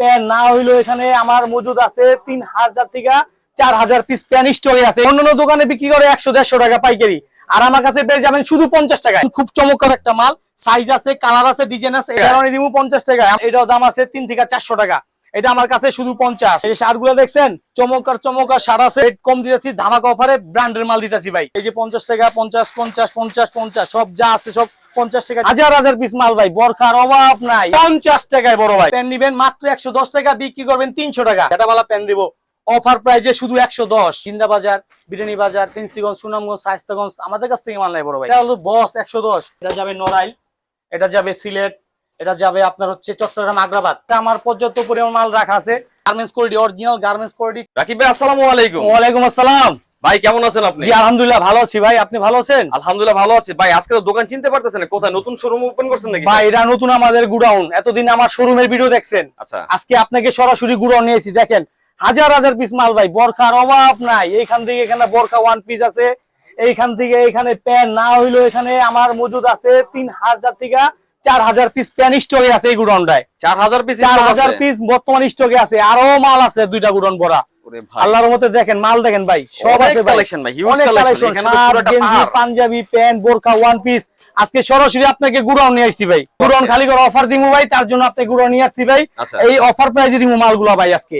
Pan না হইল এখানে আমার মজুদ আছে তিন হাজার থেকে চার হাজার পিস প্যান স্টকে আছে। অন্যান্য দোকানে বিক্রি করে একশো, দেড়শো টাকা পাইকারি। আর আমার কাছে পেয়ে যাবেন শুধু পঞ্চাশ টাকা খুব চমৎকার একটা মাল। সাইজ আছে কালার আছে ডিজাইন আছে শেরওয়ানি দিব পঞ্চাশ টাকা এটাও দাম আছে তিন থেকে চারশো টাকা। এটা আমার কাছে শুধু পঞ্চাশ। এই শার্টগুলো দেখছেন? চমৎকার চমৎকার শার্ট আছে। রেট কম দিতেছি, ধামাকা অফারে ব্র্যান্ডের মাল দিতেছি ভাই। এই যে পঞ্চাশ টাকা, পঞ্চাশ পঞ্চাশ পঞ্চাশ পঞ্চাশ, সব যা আছে সব পঞ্চাশ টাকা হাজার হাজার পিস মাল ভাই বরখার অভাব নাই। পঞ্চাশ টাকায় বড় ভাই। প্যান নিবেন মাত্র একশো দশ টাকা বিক্রি করবেন তিনশো টাকা। এটা বালা প্যান দিব অফার প্রাইজে শুধু একশো দশ। চিন্দা বাজার বিরিয়ানি বাজার ফেন্সিগঞ্জ সুনামগঞ্জ আমাদের কাছ থেকে মাল নাই বড় ভাই। এটা হলো বস একশো দশ। এটা যাবে নড়াইল এটা যাবে সিলেট এটা যাবে আপনার হচ্ছে চট্টগ্রাম আগ্রাবাদ। আমার পর্যাপ্ত পরিমাণ মাল রাখা আছে। Garments quality original garments quality Rakib ভাই আসসালামু আলাইকুম। ওয়ালাইকুম আসসালাম। ভাই কেমন আছেন আপনি? জি আলহামদুলিল্লাহ ভালো আছি ভাই। আপনি ভালো আছেন? আলহামদুলিল্লাহ ভালো আছি। ভাই আজকে তো দোকান চিনতে পারতেছেন না কোথায়? নতুন শোরুম ওপেন করছেন নাকি? ভাই এটা নতুন আমাদের গুডাউন। এতদিন আমার শোরুমের ভিডিও দেখছেন। আচ্ছা। আজকে আপনাকে সরাসরি গুড়াউন নিয়েছি দেখেন হাজার হাজার পিস মাল ভাই বরখার অভাব নাই। এইখান থেকে এখানে বরখা ওয়ান পিস আছে। এইখান থেকে এখানে প্যান না হইল এখানে আমার মজুদ আছে তিন হাজার থেকে চার হাজার পিস প্যান স্টকে আছে এই গুডাউনটায়। চার হাজার পিস চার হাজার পিস বর্তমান স্টকে আছে। আরও মাল আছে দুইটা গুডাউন ভরা। আল্লাহর মতে দেখেন মাল দেখেন ভাই সব আছে ভাই। ভাই, huge অনেক collection, collection, এখানে পুরোটা পাঞ্জাবি প্যান্ট বোরকা ওয়ান পিস আজকে সরাসরি আপনাকে গুড়াউন নিয়ে আসছি ভাই। গুড়াউন খালি করে অফার দিমু ভাই তার জন্য আপনি গুড়াউন নিয়ে আসছি ভাই। আচ্ছা। এই অফার প্রাইজে দিমু মালগুলা ভাই আজকে?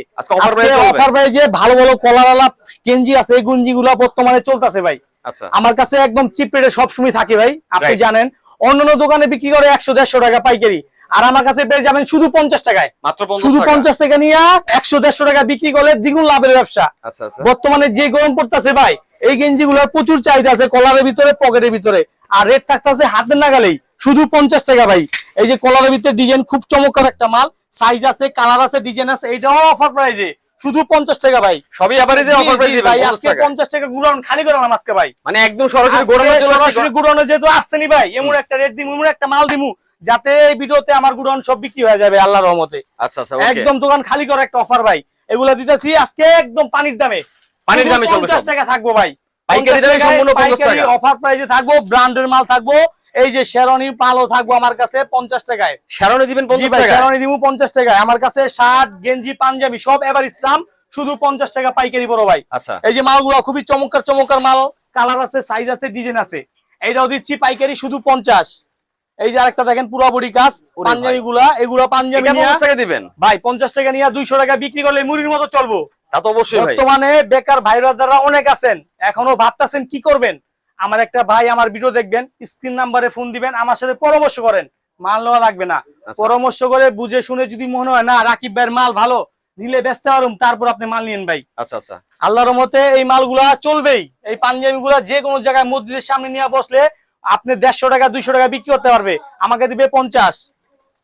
অফার প্রাইজে ভালো ভালো কলারওয়ালা গেঞ্জি আছে এই গেঞ্জি গুলা বর্তমানে চলতেছে ভাই। আচ্ছা। আমার কাছে একদম চিপ রেটে সবসময় থাকে ভাই আপনি জানেন। অন্যান্য দোকানে বিক্রি করে একশো দেড়শো টাকা পাইকারি। আর আমার কাছে পেয়ে যাবেন শুধু পঞ্চাশ টাকায়। মাত্র শুধু পঞ্চাশ টাকা নিয়ে একশো দেড়শো টাকা বিক্রি করলে দ্বিগুণ লাভের ব্যবসা। আচ্ছা আচ্ছা। বর্তমানে যে গরম পড়তেছে ভাই এই গেঞ্জি গুলোর প্রচুর চাহিদা আছে কলারের ভিতরে পকেটের ভিতরে। আর রেট থাকতেছে হাতের নাগালেই। শুধু পঞ্চাশ টাকা ভাই। এই যে কলারের ভিতরে ডিজাইন খুব চমৎকার একটা মাল। সাইজ আছে কালার আছে ডিজাইন আছে এইটাও অফার প্রাইজে শুধু পঞ্চাশ টাকা ভাই। সবই এভারেজে অফার প্রাইস ভাই আজকে পঞ্চাশ টাকা। গুড়াউন খালি করলাম আজকে ভাই। মানে একদম সরাসরি আসছি। সরাসরি গুড়াউনে যেহেতু আসছেনি ভাই এমন একটা রেট দিমু এমন একটা মাল দিমু। যাতে এই ভিডিওতে আমার গুড়াউন সব বিক্রি হয়ে যাবে আল্লাহর রহমতে। আচ্ছা আচ্ছা একদম দোকান খালি করা একটা অফার ভাই। এগুলা দিতেছি আজকে একদম পানির দামে। পানির দামে চলবে পঞ্চাশ সব। টাকা থাকব ভাই। পাইকারি দামে সম্পূর্ণ 50 টাকা। অফার প্রাইসে থাকব ব্র্যান্ডের মাল থাকব। এই যে শেরনি মালও থাকব আমার কাছে পঞ্চাশ টাকায়। শেরনে দিবেন জি পঞ্চাশ ভাই টাকা শেরনি দিব পঞ্চাশ টাকায়। আমার কাছে শার্ট গেঞ্জি পাঞ্জাবি সব এবার ইসলাম শুধু পঞ্চাশ টাকা পাইকারি বড় ভাই। আচ্ছা। এই যে মালগুলো খুবই চমৎকার চমৎকার মাল। কালার আছে সাইজ আছে ডিজাইন আছে। এইটাও দিচ্ছি পাইকারি শুধু পঞ্চাশ। এই যে আরেকটা দেখেন পুরো বডি কাজ পাঞ্জাবি গুলা এগুলো পাঞ্জাবি টাকা দিবেন? ভাই পঞ্চাশ টাকা নিয়ে দুইশো টাকা বিক্রি করলে মুড়ির মতো চলবো। তা তো অবশ্যই বর্তমানে বেকার ভাইরা দ্বারা অনেক আছেন এখনও ভাবতেছেন কি করবেন? আমার একটা ভাই আমার ভিডিও দেখবেন স্ক্রিন নাম্বারে ফোন দিবেন আমার সাথে পরামর্শ করেন। মাল নেওয়া লাগবে না। আচ্ছা। পরামর্শ করে বুঝে শুনে যদি মনে হয় না রাকিব ভাইয়ের মাল ভালো নিলে ব্যস্ত পারুম তারপর আপনি মাল নিয়েন ভাই। আচ্ছা আচ্ছা। আল্লাহর মতে এই মালগুলা চলবেই। এই পাঞ্জাবি গুলা যে কোনো জায়গায় মসজিদের সামনে নিয়ে বসলে আপনি দেড়শো টাকা দুইশো টাকা বিক্রি করতে পারবে। আমাকে দিবে পঞ্চাশ।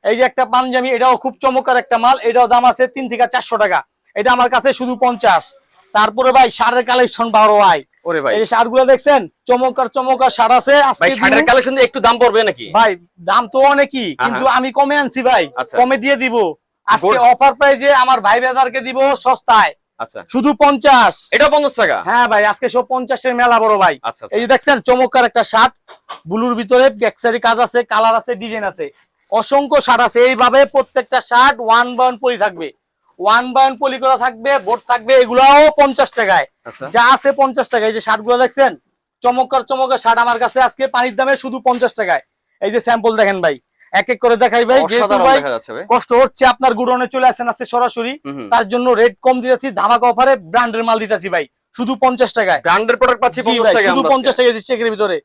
এই যে একটা পাঞ্জাবি এটাও খুব চমৎকার একটা মাল। এটাও দাম আছে তিন থেকে চারশো টাকা। এটা আমার কাছে শুধু পঞ্চাশ। তারপরে ভাই সারের কালেকশন বারো ভাই। ওরে ভাই। এই সারগুলো দেখছেন চমৎকার চমৎকার সার আছে। আজকে ভাই শার্টের কালেকশন একটু দাম পড়বে নাকি? ভাই দাম তো অনেকই কিন্তু আমি কমে আনছি ভাই। কমে দিয়ে দিব। আজকে গোল- অফার প্রাইজে আমার ভাই বেদারকে দিব সস্তায়। আচ্ছা। শুধু পঞ্চাশ। এটা পঞ্চাশ টাকা? হ্যাঁ ভাই আজকে সব পঞ্চাশের মেলা বড় ভাই। আচ্ছা আচ্ছা। এই যে দেখছেন চমৎকার একটা শার্ট ব্লুর ভিতরে ব্যাকসারি কাজ আছে কালার আছে ডিজাইন আছে। অসংখ্য শার্ট আছে। এইভাবে প্রত্যেকটা শার্ট ওয়ান পলি থাকবে। ওয়ান পলি করা থাকবে বোর্ড থাকবে এগুলাও পঞ্চাশ টাকায়। আচ্ছা। যা আছে পঞ্চাশ টাকায়। এই যে শার্টগুলো দেখছেন চমৎকার চমৎকার শার্ট আমার কাছে আজকে পানির দামে শুধু পঞ্চাশ টাকায়। এই যে স্যাম্পল দেখেন ভাই। এক এক করে দেখাই ভাই যেহেতু ভাই কষ্ট হচ্ছে আপনার গুডনে চলে আসেন আজকে সরাসরি। তার জন্য রেট কম দিতেছি ধামাকা অফারে ব্র্যান্ডের মাল দিতেছি ভাই। শুধু পঞ্চাশ টাকায়। ব্র্যান্ডের প্রোডাক্ট পাচ্ছি জি 50 ভাই, টাকা শুধু পঞ্চাশ টাকা চেকের ভিতরে।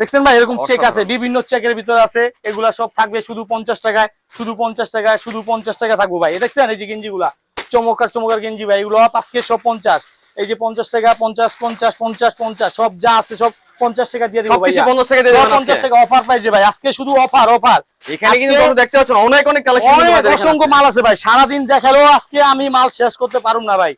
দেখছেন ভাই এরকম চেক আছে। বিভিন্ন চেকের ভিতরে আছে এগুলা সব থাকবে শুধু পঞ্চাশ টাকায় শুধু পঞ্চাশ টাকায় শুধু পঞ্চাশ টাকা থাকব ভাই। দেখছেন এই যে গেঞ্জি গুলা চমৎকার চমৎকার গেঞ্জি ভাই এগুলো আজকে সব পঞ্চাশ। এই যে পঞ্চাশ টাকা পঞ্চাশ পঞ্চাশ পঞ্চাশ পঞ্চাশ সব যা আছে সব পঞ্চাশ টাকা দিয়ে দিব সবকিছু ভাই 50 টাকা দিয়ে পঞ্চাশ টাকা অফার পাইছে ভাই। আজকে শুধু অফার অফার এখানে কিন্তু দেখতে পাচ্ছ অনেক অনেক কালেকশন অসংখ্য মাল আছে ভাই। সারাদিন দেখালেও আজকে আমি মাল শেষ করতে পারুম না ভাই।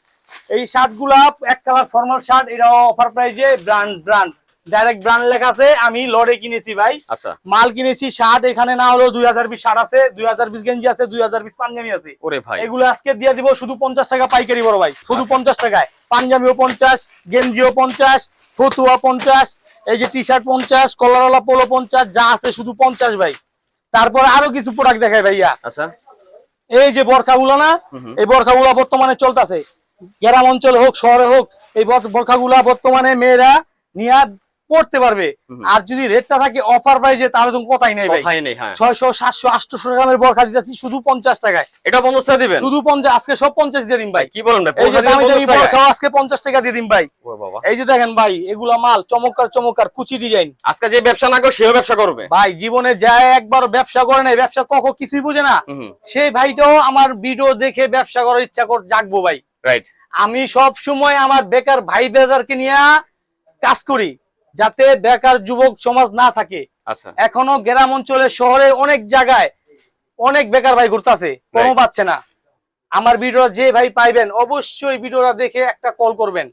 এই শার্টগুলা এক কালার ফর্মাল শার্ট এটা অফার প্রাইজে ব্র্যান্ড ব্র্যান্ড ডাইরেক্ট ব্র্যান্ড লেখা আছে আমি লড়ে কিনেছি ভাই। আচ্ছা। মাল কিনেছি শার্ট এখানে না হলেও দুই হাজার পিস শার্ট আছে দুই হাজার পিস গেঞ্জি আছে দুই হাজার পিস পাঞ্জাবি আছে। ওরে ভাই। এগুলো আজকে দিয়ে দিব শুধু পঞ্চাশ টাকা পাইকারি বড় ভাই। শুধু পঞ্চাশ টাকায়। পাঞ্জাবিও পঞ্চাশ গেঞ্জিও পঞ্চাশ ফতুয়া পঞ্চাশ এই যে টি শার্ট পঞ্চাশ কলারওয়ালা পোলো পঞ্চাশ যা আছে শুধু পঞ্চাশ ভাই। তারপর আরও কিছু প্রোডাক্ট দেখাই ভাইয়া। আচ্ছা। এই যে বরখাগুলো না এই বরখাগুলো বর্তমানে চলতেছে। গ্রাম অঞ্চলে হোক শহরে হোক এই বর্ষা বরখাগুলা বর্তমানে মেয়েরা নিয়ে পড়তে পারবে। আর যদি রেটটা থাকে অফার প্রাইজে তাহলে তো কথাই নেই ভাই কথাই নেই হ্যাঁ। ছয়শো সাতশো আটশো গ্রামের বরখা দিতেছি শুধু পঞ্চাশ টাকায়। এটা পঞ্চাশ টাকা দিবেন? শুধু পঞ্চাশ আজকে সব পঞ্চাশ দিয়ে দিন ভাই। কি বলেন আজকে পঞ্চাশ টাকা দিয়ে দিন ভাই। এই যে দেখেন ভাই এগুলা মাল চমৎকার চমৎকার কুচি ডিজাইন আজকে যে ব্যবসা না করে সেও ব্যবসা করবে? ভাই জীবনে যায় একবার ব্যবসা করে নাই ব্যবসা কখন কিছুই বুঝে না। সেই ভাইটাও আমার ভিডিও দেখে ব্যবসা করার ইচ্ছা কর জাগবো ভাই। রাইট আমি সব সময় আমার বেকার ভাই বেজারকে নিয়ে কাজ করি। যাতে বেকার যুবক সমাজ না থাকে আচ্ছা এখনও গ্রাম অঞ্চলে শহরে অনেক জায়গায় অনেক বেকার ভাই ঘুরতেছে কোনো Right. পাচ্ছে না আমার ভিডিও যে ভাই পাইবেন অবশ্যই ভিডিওটা দেখে একটা কল করবেন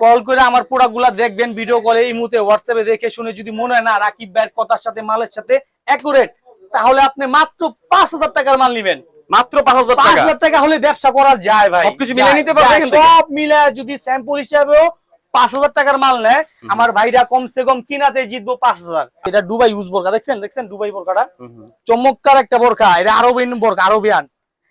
কল করে আমার প্রোডাক্টগুলা দেখবেন ভিডিও কলে এই মুহূর্তে হোয়াটসঅ্যাপে দেখে শুনে যদি মনে হয় না রাকিব ভাইয়ের কথার সাথে মালের সাথে অ্যাকুরেট তাহলে আপনি মাত্র পাঁচ হাজার টাকার মাল নিবেন মাত্র পাঁচ হাজার পাঁচ টাকা হাজার টাকা হলে ব্যবসা করা যায় ভাই সবকিছু যায়, নিতে পারবে যায়। এখান থেকে? সব মিলে যদি স্যাম্পল হিসাবেও পাঁচ হাজার টাকার মাল নেয় আমার ভাইরা কমসে কম কিনাতে জিতবো পাঁচ হাজার। এটা দুবাই ইউজ বোরকা দেখছেন? দেখছেন দুবাই বোরকাটা চমৎকার একটা বোরকা এটা আরবিয়ান বোরকা আরবিয়ান।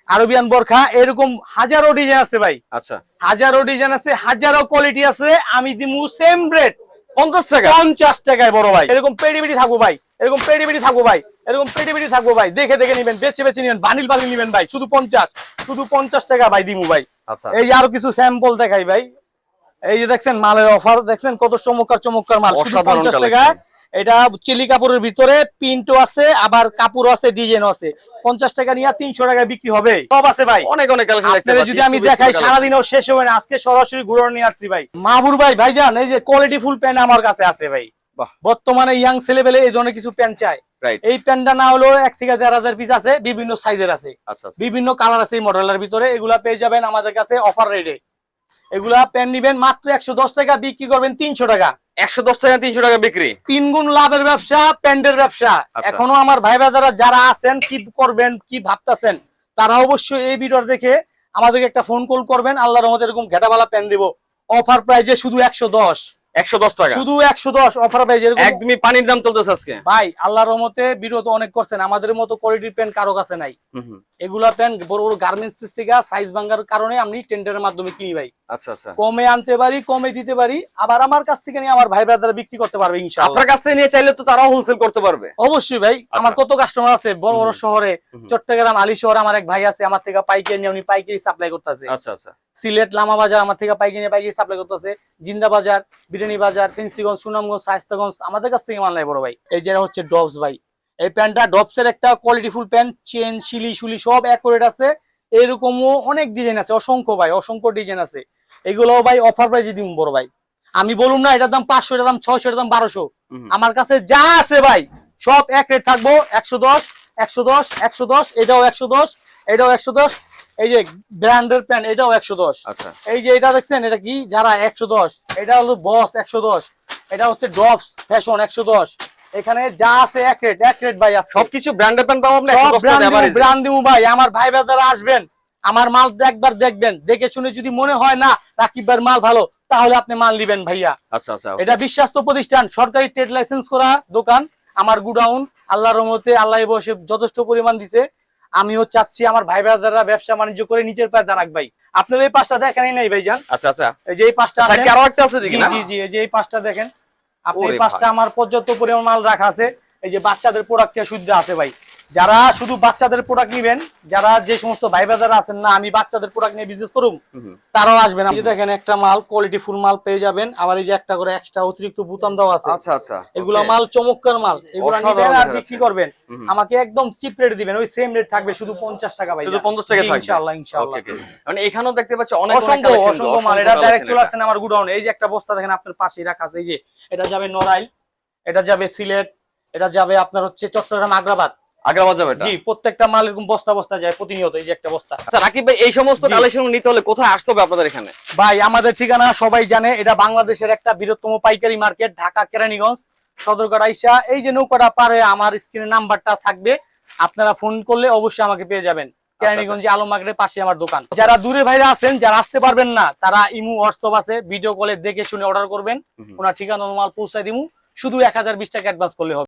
আরবিয়ান বোরকা এরকম হাজারো ডিজাইন আছে ভাই। আচ্ছা। হাজারো ডিজাইন আছে হাজারো কোয়ালিটি আছে আমি দিমু সেম রেট পঞ্চাশ টাকা? পঞ্চাশ টাকায় বড় ভাই। এরকম পেডি পেডি থাকব ভাই। এরকম পেডি পেডি থাকব ভাই। এরকম পেডি পেডি থাকব ভাই। দেখে দেখে নিবেন বেছে বেছে নিবেন বানিল বানিল নিবেন ভাই। শুধু পঞ্চাশ শুধু পঞ্চাশ টাকা ভাই দিমু ভাই। আচ্ছা। এই আরও কিছু স্যাম্পল দেখাই ভাই। এই যে দেখছেন মালের অফার দেখছেন কত চমৎকার চমৎকার মাল। শুধু পঞ্চাশ টাকা। এটা চিলি কাপড়ের ভিতরে প্রিন্টও আছে আবার কাপড় আছে ডিজাইন আছে। পঞ্চাশ টাকা নিয়ে তিনশো টাকা বিক্রি হবে। সব আছে ভাই। অনেক অনেক যদি আমি দেখাই সারাদিনও শেষ হবে না। আজকে সরাসরি ঘুরে নিয়ে আসছি ভাই। মাহবুর ভাই ভাইজান এই যে কোয়ালিটি ফুল প্যান্ট আমার কাছে আছে ভাই। বর্তমানে ইয়াং ছেলেবেলে এই ধরনের কিছু প্যান্ট চায়। রাইট এই প্যান্টটা না হলেও এক থেকে দেড় হাজার পিস আছে বিভিন্ন সাইজের আছে। আচ্ছা আচ্ছা। বিভিন্ন কালার আছে এই মডেলের ভিতরে। এগুলা পেয়ে যাবেন আমাদের কাছে অফার রেটে এগুলা প্যান্ট নিবেন মাত্র একশো দশ টাকা বিক্রি করবেন তিনশো টাকা। একশো দশ টাকা তিনশো টাকা বিক্রি। তিন গুণ লাভের ব্যবসা প্যান্টের ব্যবসা। আচ্ছা। এখনও আমার ভাই বাজারা যারা আছেন কি করবেন কি ভাবতেছেন তারা অবশ্যই এই ভিডিও দেখে আমাদেরকে একটা ফোন কল করবেন। আল্লাহ রহমত এরকম ঘেটাবালা প্যান্ট দিব। অফার প্রাইজে শুধু একশো দশ। একশো দশ টাকা। শুধু একশো দশ অফার প্রাইজে একদমই পানির দাম চলতেছে আজকে। ভাই আল্লাহর রহমতে ভিডিও অনেক করছেন। আমাদের মতো কোয়ালিটির প্যান্ট কারও কাছে নাই। হুম, হুম। এগুলা প্যান্ট বড় বড় গার্মেন্টস থেকে সাইজ ভাঙ্গার কারণে আমি টেন্ডারের মাধ্যমে কিনি ভাই। আচ্ছা আচ্ছা। কমে আনতে পারি কমে দিতে পারি আবার আমার কাছ থেকে নিয়ে আমার ভাই ব্রাদার বিক্রি করতে পারবে ইনশাআল্লাহ। আপনার কাছ থেকে নিয়ে চাইলে তো তারাও হোলসেল করতে পারবে। অবশ্যই ভাই আমার কত কাস্টমার আছে? বড় বড় শহরে চট্টগ্রাম আলী শহরে আমার এক ভাই আছে আমার থেকে পাইকারি নিয়ে উনি পাইকারি সাপ্লাই করতেছে। আচ্ছা আচ্ছা। সিলেট লামা বাজার আমার থেকে পাইকারি পাইকারি সাপ্লাই করতেছে। জিন্দা বাজার বিরিয়ানি বাজার ফেন্সিগঞ্জ সুনামগঞ্জ শায়স্তাগঞ্জ আমাদের কাছ থেকে মাল নেয় বড় ভাই। এই যেটা হচ্ছে ডবস ভাই। এই প্যান্টটা ডবস এর একটা কোয়ালিটিফুল প্যান্ট চেন শিলি শুলি সব অ্যাকুরেট আছে। এরকমও অনেক ডিজাইন আছে অসংখ্য ভাই অসংখ্য ডিজাইন আছে। এগুলো ভাই অফার প্রাইজে দিন বড় ভাই। আমি বলুন না এটার দাম পাঁচশো এটার দাম ছয়শো এটার দাম বারোশো। আমার কাছে যা আছে ভাই সব এক রেট থাকব। একশো দশ একশো দশ একশো দশ এটাও একশো দশ এটাও একশো দশ এই যে ব্র্যান্ডের প্যান্ট এটাও একশো দশ। আচ্ছা। এই যে এটা দেখছেন এটা কি? যারা একশো দশ এটা হলো বস একশো দশ এটা হচ্ছে ডপস ফ্যাশন একশো দশ। এখানে যা আছে এক রেট এক রেট ভাই আছে সবকিছু ব্র্যান্ডের প্যান্ট পাবো আপনি? সব 110 টাকা ব্র্যান্ড দিমু ভাই আমার ভাই বাজারা আসবেন আমার মাল একবার দেখবেন দেখে শুনে যদি মনে হয় না রাকিব ভাইয়ের মাল ভালো তাহলে আপনি মাল নিবেন ভাইয়া। আচ্ছা আচ্ছা এটা বিশ্বাস্ত প্রতিষ্ঠান সরকারি ট্রেড লাইসেন্স করা দোকান আমার গুডাউন আল্লাহর রহমতে আল্লাহ বসে যথেষ্ট পরিমাণ দিছে। আমিও চাচ্ছি আমার ভাই ব্রাদাররা ব্যবসা বাণিজ্য করে নিজের পায়ে দাঁড়াক ভাই। আপনার এই পাঁচটা দেখেনই নাই ভাইজান? আচ্ছা আচ্ছা। এই যে এই পাঁচটা আচ্ছা আছে? আরও একটা আছে দেখেন জি জি জি এই যে এই পাঁচটা দেখেন। আপনি এই পাঁচটা আমার পর্যাপ্ত পরিমাণ মাল রাখা আছে। এই যে বাচ্চাদের প্রোডাক্ট শুদ্ধ আছে ভাই। যারা শুধু বাচ্চাদের প্রোডাক্ট নিবেন যারা যে সমস্ত ভাই বাজার আছেন না আমি বাচ্চাদের প্রোডাক্ট নিয়ে বিজনেস করুম তারাও আসবেন আপনি দেখেন একটা মাল কোয়ালিটি ফুল মাল পেয়ে যাবেন আবার এই যে একটা করে এক্সট্রা অতিরিক্ত বুতাম দেওয়া আছে। আচ্ছা আচ্ছা এগুলো মাল চমৎকার মাল এগুলো নিবেন আর বিক্রি করবেন। আমাকে একদম চিপ রেট দিবেন ওই সেম রেট থাকবে শুধু পঞ্চাশ টাকা ভাই শুধু 50 টাকা থাকবে। ইনশাআল্লাহ ইনশাআল্লাহ. মানে এখানেও দেখতে পাচ্ছি অনেক অনেক অসংখ্য অসংখ্য মাল এটা ডাইরেক্ট চলে এটা। আসছেন আমার গুডাউন এই যে একটা বস্তা দেখেন আপনার পাশে রাখা আছে এই যে এটা যাবে নড়াইল এটা যাবে সিলেট এটা যাবে আপনার হচ্ছে চট্টগ্রাম আগ্রাবাদ এটা? জি প্রত্যেকটা মাল এরকম বস্তা বস্তা যায় প্রতিনিয়ত এই যে একটা বস্তা। আচ্ছা রাকিব ভাই এই সমস্ত কালেকশন নিতে হলে কোথায় আসতে হবে আপনাদের এখানে? ভাই আমাদের ঠিকানা সবাই জানে এটা বাংলাদেশের একটা বৃহত্তম পাইকারি মার্কেট ঢাকা কেরানীগঞ্জ সদরঘাট আইসা। এই যে নৌকাটা পারে আমার নাম্বারটা থাকবে আপনারা ফোন করলে অবশ্যই আমাকে পেয়ে যাবেন। কেরানীগঞ্জে আলম মার্কেটের পাশে আমার দোকান। যারা দূরে ভাইরা আছেন যারা আসতে পারবেন না তারা ইমু হোয়াটসঅ্যাপ আছে ভিডিও কলে দেখে শুনে অর্ডার করবেন। ওনার ঠিকানা মাল পৌঁছায় দিমু। শুধু এক হাজার বিশ টাকা অ্যাডভান্স করলে হবে।